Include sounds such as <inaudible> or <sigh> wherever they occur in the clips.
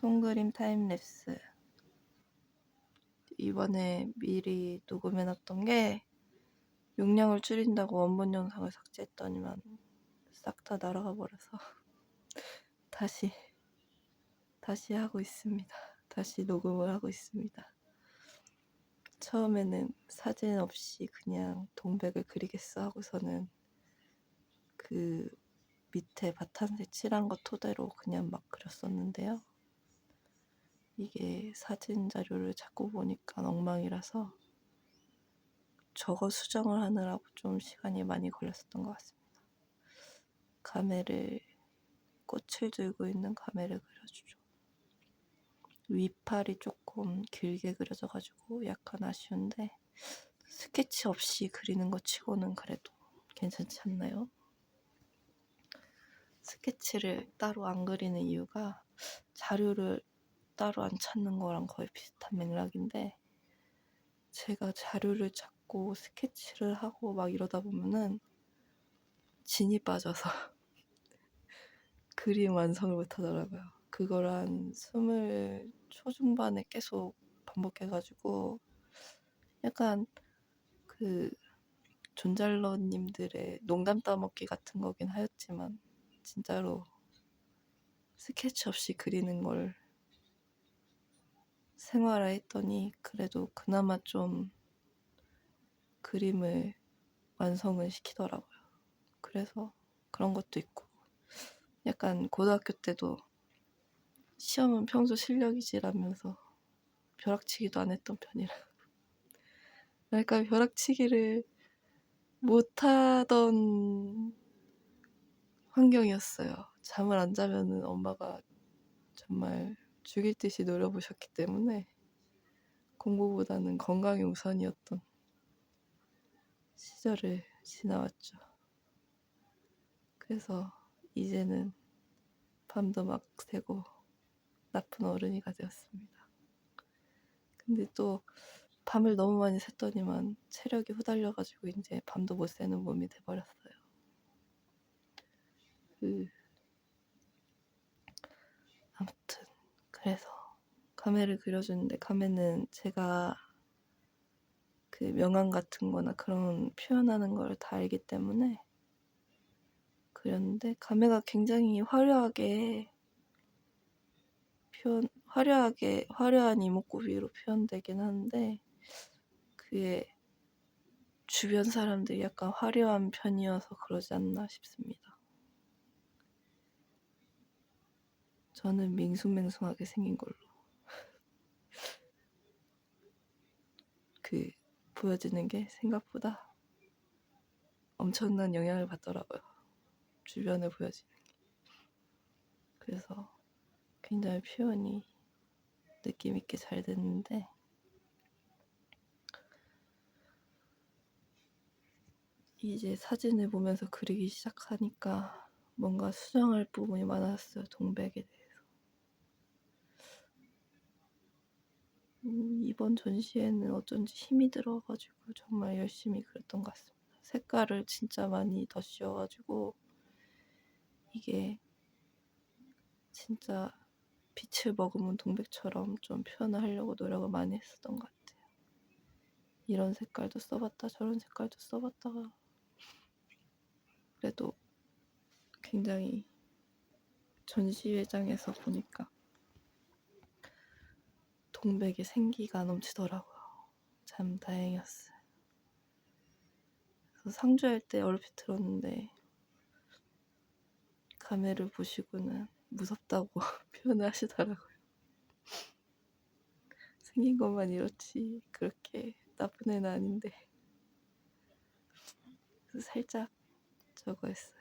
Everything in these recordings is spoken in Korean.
송그림 타임랩스 이번에 미리 녹음해놨던 게 용량을 줄인다고 원본 영상을 삭제했더니만 싹 다 날아가 버려서 <laughs> 다시 다시 하고 있습니다. 다시 녹음을 하고 있습니다. 처음에는 사진 없이 그냥 동백을 그리겠어 하고서는 그 밑에 바탕색 칠한 거 토대로 그냥 막 그렸었는데요. 이게 사진 자료를 찾고 보니까 엉망이라서 저거 수정을 하느라고 좀 시간이 많이 걸렸었던 것 같습니다. 카메를 꽃을 들고 있는 카메를 그려주죠. 위팔이 조금 길게 그려져가지고 약간 아쉬운데 스케치 없이 그리는 것 치고는 그래도 괜찮지 않나요? 스케치를 따로 안 그리는 이유가 자료를 따로 안 찾는 거랑 거의 비슷한 맥락인데 제가 자료를 찾고 스케치를 하고 막 이러다 보면은 진이 빠져서 <laughs> 그림 완성을 못 하더라고요. 그걸 한 스물 초중반에 계속 반복해가지고 약간 그 존잘러님들의 농담 따먹기 같은 거긴 하였지만 진짜로 스케치 없이 그리는 걸 생활화 했더니 그래도 그나마 좀 그림을 완성을 시키더라고요. 그래서 그런 것도 있고 약간 고등학교 때도 시험은 평소 실력이지라면서 벼락치기도 안 했던 편이라 그러니까 <laughs> 벼락치기를 못하던 환경이었어요. 잠을 안 자면은 엄마가 정말 죽일 듯이 노려보셨기 때문에 공부보다는 건강이 우선이었던 시절을 지나왔죠. 그래서 이제는 밤도 막 새고 나쁜 어른이가 되었습니다. 근데 또 밤을 너무 많이 샜더니만 체력이 후달려가지고 이제 밤도 못 새는 몸이 돼버렸어요. 그 아무튼 그래서 카메를 그려주는데 카메는 제가 그 명암 같은 거나 그런 표현하는 걸 다 알기 때문에 그렸는데 감회가 굉장히 화려하게 표현 화려하게 화려한 이목구비로 표현되긴 하는데 그게 주변 사람들이 약간 화려한 편이어서 그러지 않나 싶습니다. 저는 밍숭맹숭하게 생긴 걸로 <laughs> 그 보여지는 게 생각보다 엄청난 영향을 받더라고요. 주변에 보여지는 게. 그래서 굉장히 표현이 느낌 있게 잘 됐는데 이제 사진을 보면서 그리기 시작하니까 뭔가 수정할 부분이 많았어요. 동백에 대해서. 음, 이번 전시회는 어쩐지 힘이 들어가지고 정말 열심히 그렸던 것 같습니다. 색깔을 진짜 많이 더 씌워가지고 이게 진짜 빛을 머금은 동백처럼 좀 표현을 하려고 노력을 많이 했었던 것 같아요. 이런 색깔도 써봤다 저런 색깔도 써봤다가 그래도 굉장히 전시회장에서 보니까 동백의 생기가 넘치더라고요. 참 다행이었어요. 상주할 때 얼핏 들었는데 카메를 보시고는 무섭다고 <laughs> 표현을 하시더라고요. 생긴 것만 이렇지 그렇게 나쁜 애는 아닌데 그래서 살짝 저거 했어요.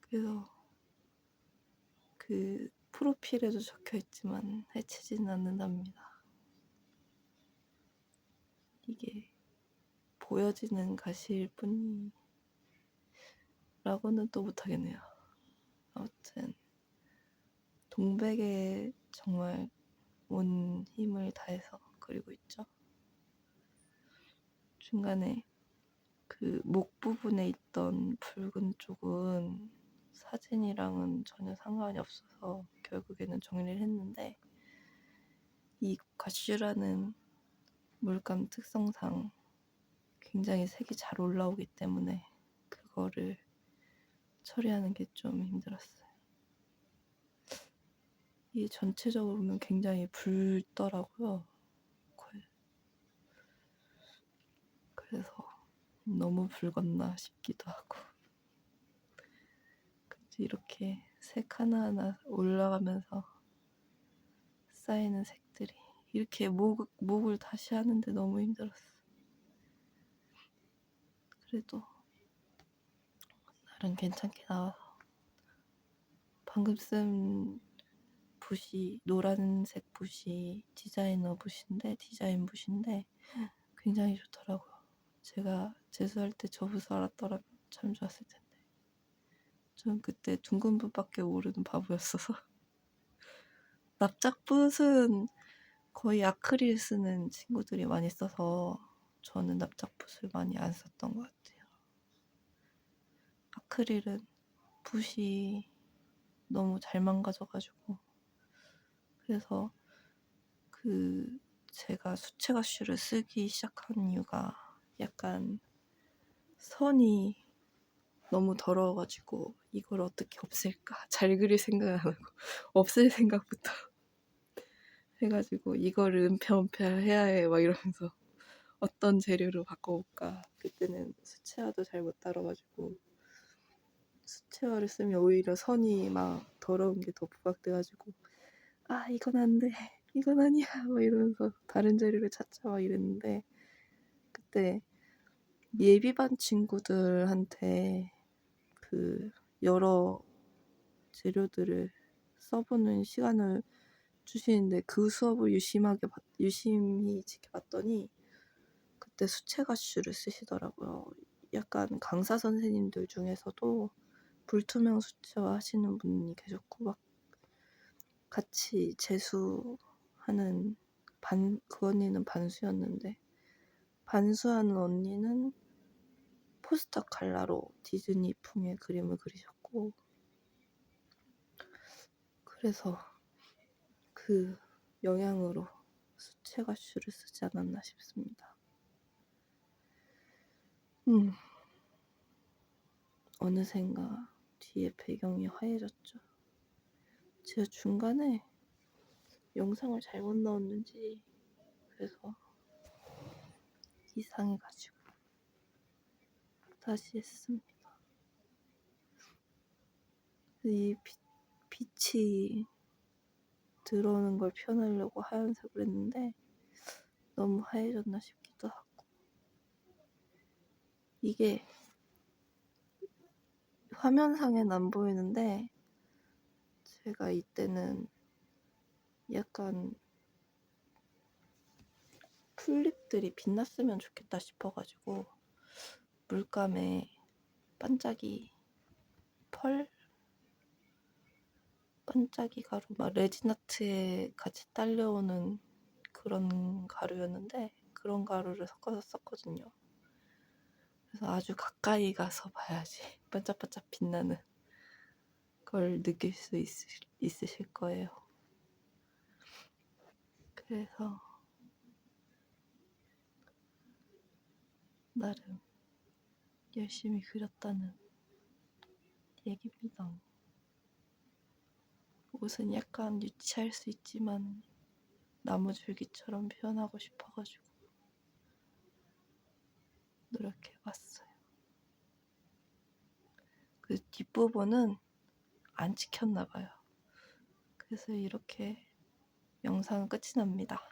그래서 그 프로필에도 적혀 있지만 해치지는 않는답니다. 이게 보여지는 가시일 뿐이 라고는 또 못하겠네요. 아무튼 동백에 정말 온 힘을 다해서 그리고 있죠. 중간에 그 목 부분에 있던 붉은 쪽은 사진이랑은 전혀 상관이 없어서 결국에는 정리를 했는데 이 과슈라는 물감 특성상 굉장히 색이 잘 올라오기 때문에 그거를 처리하는 게 좀 힘들었어요. 이 전체적으로 보면 굉장히 붉더라고요. 그래서 너무 붉었나 싶기도 하고. 이렇게 색 하나하나 올라가면서 쌓이는 색들이 이렇게 목, 목을 다시 하는데 너무 힘들었어. 그래도 나름 괜찮게 나와서 방금 쓴 붓이 노란색 붓이 디자이너 붓인데 디자인 붓인데 굉장히 좋더라고요. 제가 재수할 때 저 붓을 알았더라면 참 좋았을 텐데. 전 그때 둥근 붓밖에 모르는 바보였어서. <laughs> 납작붓은 거의 아크릴 쓰는 친구들이 많이 써서 저는 납작붓을 많이 안 썼던 것 같아요. 아크릴은 붓이 너무 잘 망가져가지고 그래서 그 제가 수채가슈를 쓰기 시작한 이유가 약간 선이 너무 더러워가지고 이걸 어떻게 없앨까? <laughs> 잘 그릴 생각은 안 하고 <laughs> 없앨 생각부터 <laughs> 해가지고 이거를 은폐은폐 해야 해. 막 이러면서 어떤 재료로 바꿔볼까? 그때는 수채화도 잘 못 다뤄가지고 수채화를 쓰면 오히려 선이 막 더러운 게 더 부각돼가지고 아 이건 안돼. 이건 아니야. 막 이러면서 다른 재료를 찾자 막 이랬는데 그때 예비반 친구들한테 그 여러 재료들을 써보는 시간을 주시는데 그 수업을 유심하게 봤- 유심히 지켜봤더니 그때 수채가슈를 쓰시더라고요. 약간 강사 선생님들 중에서도 불투명 수채화 하시는 분이 계셨고 막 같이 재수하는 반 그 언니는 반수였는데 반수하는 언니는 포스터 칼라로 디즈니풍의 그림을 그리셨고 그래서 그 영향으로 수채가슈를 쓰지 않았나 싶습니다. 음, 어느샌가 뒤에 배경이 하얘졌죠. 제가 중간에 영상을 잘못 넣었는지 그래서 이상해가지고 다시 했습니다. 이 빛, 빛이 들어오는 걸 표현하려고 하얀색을 했는데 너무 하얘졌나 싶기도 하고 이게 화면상엔 안 보이는데 제가 이때는 약간 풀립들이 빛났으면 좋겠다 싶어가지고 물감에 반짝이 펄 반짝이 가루 막 레진아트에 같이 딸려오는 그런 가루였는데 그런 가루를 섞어서 썼거든요. 그래서 아주 가까이 가서 봐야지 <laughs> 반짝반짝 빛나는 걸 느낄 수 있으, 있으실 거예요. 그래서 나름 열심히 그렸다는 얘기입니다. 옷은 약간 유치할 수 있지만 나무줄기처럼 표현하고 싶어가지고 노력해봤어요. 그 뒷부분은 안 찍혔나봐요. 그래서 이렇게 영상은 끝이 납니다.